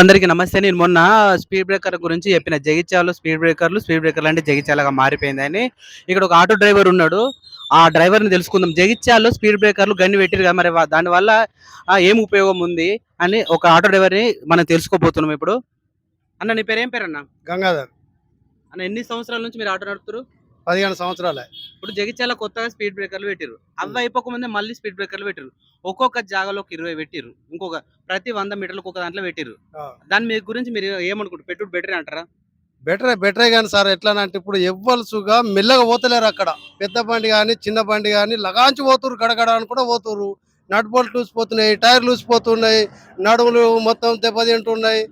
అందరికీ నమస్తే. నేను మొన్న స్పీడ్ బ్రేకర్ గురించి చెప్పిన. జగిత్యాలలో స్పీడ్ బ్రేకర్లు స్పీడ్ బ్రేకర్లు అంటే జగిత్యాలగా మారిపోయిందని. ఇక్కడ ఒక ఆటో డ్రైవర్ ఉన్నాడు. ఆ డ్రైవర్ని తెలుసుకుందాం. జగిత్యాలలో స్పీడ్ బ్రేకర్లు గన్ని పెట్టిరు కదా మరి దానివల్ల ఏం ఉపయోగం ఉంది అని ఒక ఆటో డ్రైవర్ని మనం తెలుసుకోబోతున్నాం ఇప్పుడు. అన్న నీ పేరు ఏం పేరు అన్న గంగాధర్. అన్న ఎన్ని సంవత్సరాల నుంచి మీరు ఆటో నడుపుతారు పదిహేను సంవత్సరాలే. ఇప్పుడు జగిత్యాల కొత్తగా స్పీడ్ బ్రేకర్లు పెట్టిరు అవి అయిపోకముందే మళ్ళీ స్పీడ్ బ్రేకర్లు పెట్టిరు ఒక్కొక్క జాగాలో ఒక ఇరవై పెట్టిరు ఇంకొక ప్రతి వంద మీటర్లకు ఒక దాంట్లో పెట్టిరు దాని మీ గురించి మీరు ఏమనుకుంటారు పెట్టుడు బెటర్ అంటారా? బెటరే బెటరే కానీ సార్ ఎట్లా అంటే ఇప్పుడు ఎవ్వలుసుగా మెల్లగా పోతలేరు అక్కడ. పెద్ద బండి కానీ చిన్న బండి కానీ లగాంచి పోతురు గడగడ అని కూడా పోతురు నట్ బోల్ట్ లూసిపోతున్నాయి టైర్ లూసిపోతున్నాయి నడుములు మొత్తం దెబ్బతింటున్నాయి.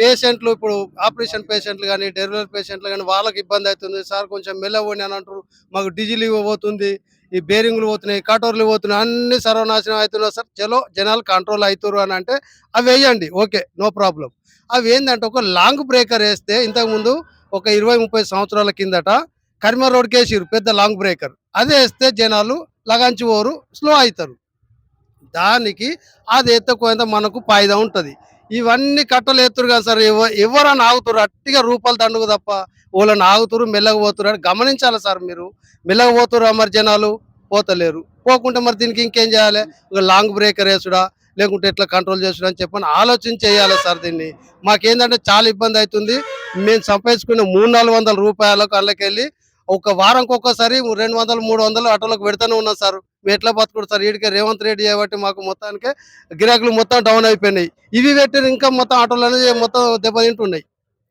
పేషెంట్లు ఇప్పుడు ఆపరేషన్ పేషెంట్లు కానీ డెలివరీ పేషెంట్లు కానీ వాళ్ళకి ఇబ్బంది అవుతుంది. సార్ కొంచెం మెల్లపోండి అని అంటారు. మాకు డీజిల్ పోతుంది. ఈ బేరింగ్లు పోతున్నాయి కటోర్లు పోతున్నాయి అన్ని సర్వనాశనం అవుతున్నాయి సార్. చలో జనాలు కంట్రోల్ అవుతారు అని అంటే అవి వేయండి. Okay no problem. అవి ఏంటంటే ఒక లాంగ్ బ్రేకర్ వేస్తే ఇంతకుముందు ఒక ఇరవై ముప్పై సంవత్సరాల కిందట కరిమ రోడ్కి వేసిరు పెద్ద లాంగ్ బ్రేకర్ అదే వేస్తే జనాలు లగాంచి పోరు స్లో అవుతారు. దానికి అది ఎత్తకపోయినంత మనకు ఫాయిదా ఉంటుంది. ఇవన్నీ కట్టలు ఎత్తురు కదా సార్. ఎవ ఎవరన్నా ఆగుతారు అట్టిగా రూపాయలు దండుగు తప్ప వాళ్ళని ఆగుతురు మెల్లగపోతురు అని గమనించాలి సార్ మీరు. మెల్లగపోతురు మరి జనాలు? పోతలేరు. పోకుంటే మరి దీనికి ఇంకేం చేయాలి? ఒక లాంగ్ బ్రేకర్ వేసుడా లేకుంటే ఎట్లా కంట్రోల్ చేసుడు అని చెప్పని ఆలోచన చేయాలి సార్ దీన్ని. మాకేంటంటే చాలా ఇబ్బంది అవుతుంది. మేము సంపాదించుకునే మూడు నాలుగు వందల రూపాయలకు అల్లకెళ్ళి ఒక వారంకి ఒక్కసారి రెండు వందలు మూడు వందలు ఆటోలకు పెడతానే ఉన్నాం సార్. మేము ఎట్లా బతుకుడు సార్? వీడికి రేవంత్ రెడ్డి చేయబట్టి మాకు మొత్తానికి గిరాకులు మొత్తం డౌన్ అయిపోయినాయి. ఇవి పెట్టిన ఇంకా మొత్తం ఆటోలు మొత్తం దెబ్బతింటున్నాయి.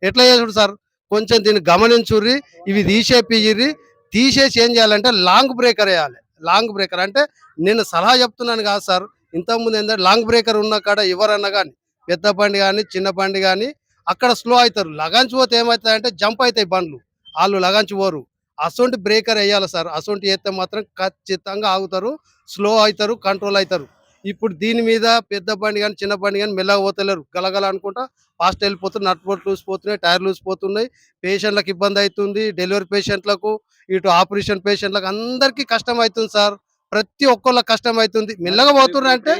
ఎట్లా చేసుడు సార్? కొంచెం దీన్ని గమనించుర్రి ఇవి తీసేపియ్యి తీసేసి ఏం చేయాలంటే లాంగ్ బ్రేకర్ వేయాలి. లాంగ్ బ్రేకర్ అంటే నేను సలహా చెప్తున్నాను కాదు సార్. ఇంతకుముందు ఏంటంటే లాంగ్ బ్రేకర్ ఉన్న కాడ ఎవరన్నా కానీ పెద్ద బండి కానీ చిన్న బండి కానీ అక్కడ స్లో అవుతారు. లగాంచి పోతే ఏమవుతుంది అంటే జంప్ అవుతాయి బండ్లు. వాళ్ళు లగాంచి పోరు. అసొంటి బ్రేకర్ వేయాలి సార్. అసొంటి వేస్తే మాత్రం ఖచ్చితంగా ఆగుతారు స్లో అవుతారు కంట్రోల్ అవుతారు. ఇప్పుడు దీని మీద పెద్ద బండి కానీ చిన్న బండి కానీ మెల్లగా పోతలేరు. గలగల అనుకుంటా ఫాస్ట్ వెళ్ళిపోతున్నారు నట్ బోల్ట్ లూసిపోతున్నాయి టైర్ లూసిపోతున్నాయి పేషెంట్లకు ఇబ్బంది అవుతుంది. డెలివరీ పేషెంట్లకు ఇటు ఆపరేషన్ పేషెంట్లకు అందరికీ కష్టం అవుతుంది సార్. ప్రతి ఒక్కళ్ళకి కష్టం అవుతుంది. మెల్లగా పోతున్నారు అంటే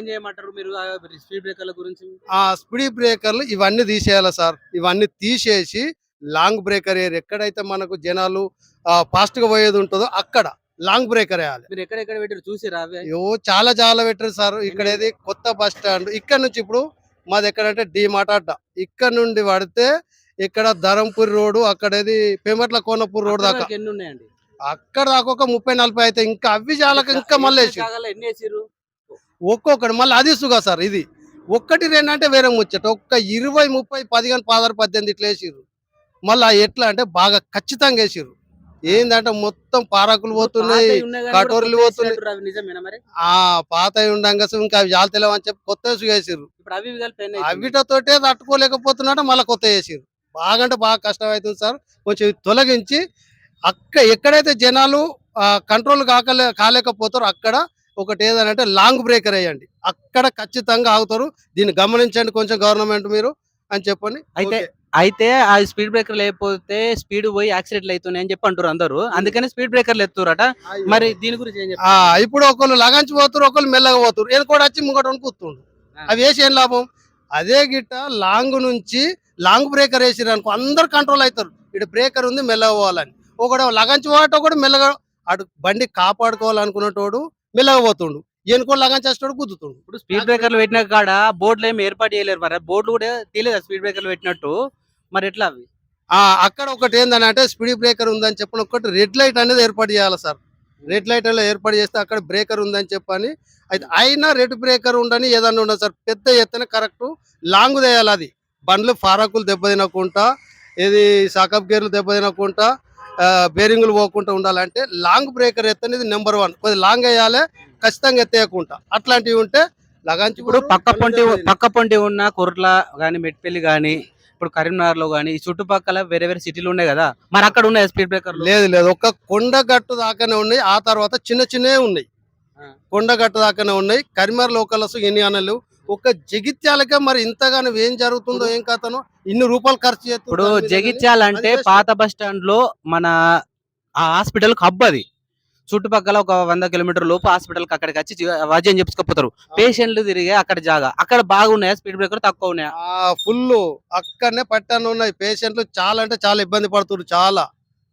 స్పీడ్ బ్రేకర్ల గురించి? ఆ స్పీడ్ బ్రేకర్లు ఇవన్నీ తీసేయాలి సార్. ఇవన్నీ తీసేసి లాంగ్ బ్రేకర్ ఏర్ ఎక్కడైతే మనకు జనాలు ఫాస్ట్గా పోయేది ఉంటుందో అక్కడ లాంగ్ బ్రేకర్ వేయాలి. మీరు ఎక్కడెక్కడ పెట్టారు చూసిరా అయ్యో చాలా చాలా పెట్టారు సార్. ఇక్కడ ఏది కొత్త బస్ స్టాండ్. ఇక్కడ నుంచి ఇప్పుడు మాది ఎక్కడంటే డి మాట అడ్డ. ఇక్కడ నుండి పడితే ఇక్కడ ధరంపూర్ రోడ్ అక్కడేది పెమట్ల కోనపూర్ రోడ్ దాకా. అక్కడ ఎన్ని ఉన్నాయండి అక్కడ దాకా ఒక ముప్పై నలభై అయితే ఇంకా అవి చాలా ఇంకా మళ్ళీ ఎన్ని ఒక్కొక్కటి మళ్ళీ అది సుగా సార్ ఇది. ఒక్కటి రెండు అంటే వేరే ముచ్చట. ఒక్క ఇరవై ముప్పై పదిహేను పదహారు పద్దెనిమిది ఇట్లా వేసిర్రు. మళ్ళీ ఎట్లా అంటే బాగా ఖచ్చితంగా వేసిర్రు. ఏంటంటే మొత్తం పారాకులు పోతున్నాయి కటోరలు పోతున్నాయి. ఆ పాత ఉండగా ఇంకా అవి జాలతలేవు అని చెప్పి కొత్త వేసిర్రు. అవుతుంది? అవిటతోటే తట్టుకోలేకపోతున్నాడు మళ్ళీ కొత్త వేసిర్రు. బాగా అంటే బాగా కష్టం అవుతుంది సార్. కొంచెం తొలగించి అక్క ఎక్కడైతే జనాలు కంట్రోల్ కాకలే కాలేకపోతారో అక్కడ ఒకటి ఏదనంటే లాంగ్ బ్రేకర్ వేయండి. అక్కడ ఖచ్చితంగా ఆగుతారు. దీన్ని గమనించండి కొంచెం గవర్నమెంట్ మీరు అని చెప్పని. అయితే. అయితే ఆ స్పీడ్ బ్రేకర్ లేకపోతే స్పీడ్ పోయి యాక్సిడెంట్లు అవుతున్నాయి అని చెప్పి అంటారు అందరూ. అందుకని స్పీడ్ బ్రేకర్లు ఎత్తురట మరి దీని గురించి ఏం ఇప్పుడు ఒకళ్ళు లగంచి పోతారు ఒకళ్ళు మెల్లగా పోతారు ఏది కూడా వచ్చి ముంగట ఆ. అవి వేసి ఏం లాభం? అదే గిట్ట లాంగ్ నుంచి లాంగ్ బ్రేకర్ వేసిరు అనుకో అందరు కంట్రోల్ అవుతారు ఇటు బ్రేకర్ ఉంది మెల్లగా పోవాలని. ఒకడు లగంచి పోవటం కూడా మెల్లగా అటు బండి కాపాడుకోవాలనుకునేటోడు మెల్లగా పోతుండు. ఎనుకో లగంచి వచ్చేటోడు గుద్దుతుండు. ఇప్పుడు స్పీడ్ బ్రేకర్లు పెట్టిన కాడ బోర్డులు ఏమి ఏర్పాటు చేయలేరు మరి. బోర్డులు కూడా తెలియదు స్పీడ్ బ్రేకర్లు పెట్టినట్టు? మరి ఎట్లా అవి? ఆ అక్కడ ఒకటి ఏందని అంటే స్పీడ్ బ్రేకర్ ఉందని చెప్పిన ఒకటి రెడ్ లైట్ అనేది ఏర్పాటు చేయాలి సార్. రెడ్ లైట్ అనేది ఏర్పాటు చేస్తే అక్కడ బ్రేకర్ ఉందని చెప్పని అయితే అయినా రెడ్ బ్రేకర్ ఉండని ఏదన్నా ఉండదు సార్. పెద్ద ఎత్తున కరెక్ట్ లాంగ్ వేయాలి అది. బండ్లు ఫారాకులు దెబ్బతినకుండా ఇది సాకప్ గేర్లు దెబ్బతినకుండా బేరింగులు పోకుండా ఉండాలంటే లాంగ్ బ్రేకర్ ఎత్తనేది నెంబర్ వన్. కొద్ది లాంగ్ వేయాలి ఖచ్చితంగా ఎత్తేయకుండా. అట్లాంటివి ఉంటే లగాంచి ఇప్పుడు పక్క పొంటి పక్క పొంటి ఉన్న కుర్ల గాని మెట్పల్లి గాని ఇప్పుడు కరీంనగర్లో గాని ఈ చుట్టుపక్కల వేరే వేరే సిటీలు ఉన్నాయి కదా. మరి అక్కడ ఉన్నాయి స్పీడ్ బ్రేకర్లు లేదు లేదు. ఒక కొండగట్టు దాకానే ఉన్నాయి. ఆ తర్వాత చిన్న చిన్నవి ఉన్నాయి. ఆ. కొండగట్టు దాకానే ఉన్నాయి. కరిమర్ లోకల్స్ ఎన్ని అనలు ఒక జగిత్యాలకే మరి ఇంతగానో ఏం జరుగుతుందో ఏం కథనో ఇన్ని రూపాయలు ఖర్చు చేస్తున్నారు ఇప్పుడు దాని మీద జగిత్యాల అంటే అది best. పాత బస్ స్టాండ్లో మన ఆ హాస్పిటల్ హబ్ అది. చుట్టుపక్కల ఒక వంద కిలోమీటర్ లోపు హాస్పిటల్కి అక్కడికి వచ్చి వైద్యం చెప్పుకోపోతారు పేషెంట్లు తిరిగే అక్కడ జాగా. అక్కడ బాగున్నాయా? స్పీడ్ బ్రేకర్ తక్కువ ఉన్నాయా? ఆ ఫుల్ అక్కడనే పట్టాను ఉన్నాయి. పేషెంట్లు చాలా అంటే చాలా ఇబ్బంది పడుతున్నారు చాలా.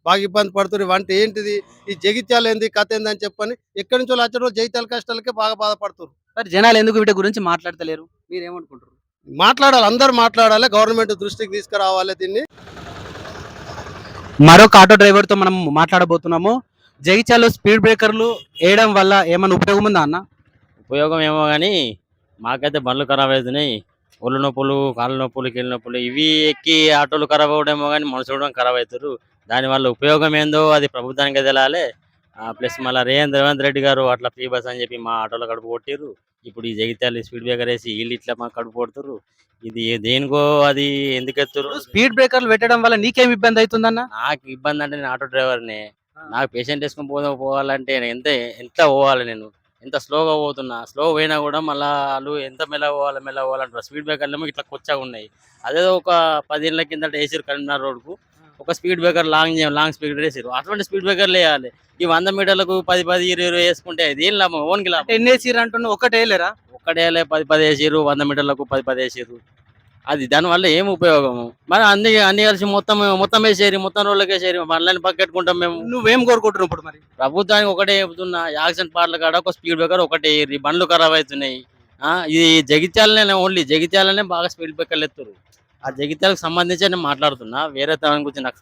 బాగా ఇబ్బంది పడుతున్నారు. వంట ఏంటిది? ఈ జగిత్యాలు ఏంది? కథ ఏందని చెప్పని ఎక్కడి నుంచో వచ్చారో జగిత్యాల కష్టాలకే బాగా బాధపడుతున్నారు. మరి జనాలు ఎందుకు వీటి గురించి మాట్లాడతలేరు? మీరు ఏమనుకుంటారు మాట్లాడాలి. అందరు మాట్లాడాలి. గవర్నమెంట్ దృష్టికి తీసుకురావాలి దీన్ని. మరొక ఆటో డ్రైవర్తో మనం మాట్లాడబోతున్నాము. జగిత్యాలో స్పీడ్ బ్రేకర్లు వేయడం వల్ల ఏమైనా ఉపయోగం ఉందా అన్న? ఉపయోగం ఏమో కానీ మాకైతే బండ్లు ఖరాబ్ అవుతున్నాయి ఒళ్ళు నొప్పులు కాళ్ళ నొప్పులు కీళ్ళ నొప్పులు ఇవి ఎక్కి ఆటోలు ఖరాబ్ అవడమేమో కానీ మనుషులు కూడా ఖరాబ్ అవుతారు దానివల్ల ఉపయోగం ఏందో అది ప్రభుత్వానికి తెలియాలి ప్లస్ మళ్ళీ రేవంత్ రేవంత్ రెడ్డి గారు అట్లా ఫ్రీ బస్ అని చెప్పి మా ఆటోలో కడుపు కొట్టిర్రు. ఇప్పుడు ఈ జగిత్యాల స్పీడ్ బ్రేకర్ వేసి వీళ్ళు ఇట్లా మాకు కడుపు కొడుతుర్రు. ఇది దేనికో అది ఎందుకు ఎత్తురు స్పీడ్ బ్రేకర్లు పెట్టడం వల్ల నీకేం ఇబ్బంది అవుతుందన్న? నాకు ఇబ్బంది అంటే నేను ఆటో డ్రైవర్ని. నాకు పేషెంట్ వేసుకొని పోదా పోవాలంటే ఎంత ఎంత పోవాలి నేను? ఎంత స్లోగా పోతున్నా? స్లో పోయినా కూడా మళ్ళా వాళ్ళు ఎంత మెల్ల పోవాలి మెల్ల పోవాలంటారు స్పీడ్ బ్రేకర్లు ఏమో ఇట్లా కొచ్చగా ఉన్నాయి. అదే ఒక పదేళ్ళ కిందట వేసారు కరీంనగర్ రోడ్కు ఒక speed breaker long long speed వేసారు అటువంటి స్పీడ్ బ్రేకర్లు వేయాలి. ఈ వంద మీటర్లకు పది పది ఇరవై ఇరవై వేసుకుంటే అది ఏం లాభం? ఓన్కి లాభం. ఎన్ని వేసిర్రు అంటున్నా? ఒకటే లేరా ఒక్కడేలే పది పది వేసిర్రు. వంద మీటర్లకు పది పది వేసిర్రు. అది దానివల్ల ఏం ఉపయోగము మరి అన్ని అన్ని కలిసి మొత్తం మొత్తం వేసేరి మొత్తం రోజులకి వేసేరి మనల్ని పక్కెట్టుకుంటాం మేము. నువ్వేం కోరుకుంటున్నావు ఇప్పుడు మరి? ప్రభుత్వానికి ఒకటే చెబుతున్నా యాక్సిడెంట్ పాటల కాడ ఒక స్పీడ్ బ్రేకర్ ఒకటే బండ్లు ఖరాబ్ అవుతున్నాయి. ఆ, ఇది జగిత్యాలనే ఓన్లీ జగిత్యాలనే బాగా స్పీడ్ బ్రేకర్లు ఎత్తురు ఆ జగిత్యాలకు సంబంధించి నేను మాట్లాడుతున్నా వేరే దాని గురించి నాకు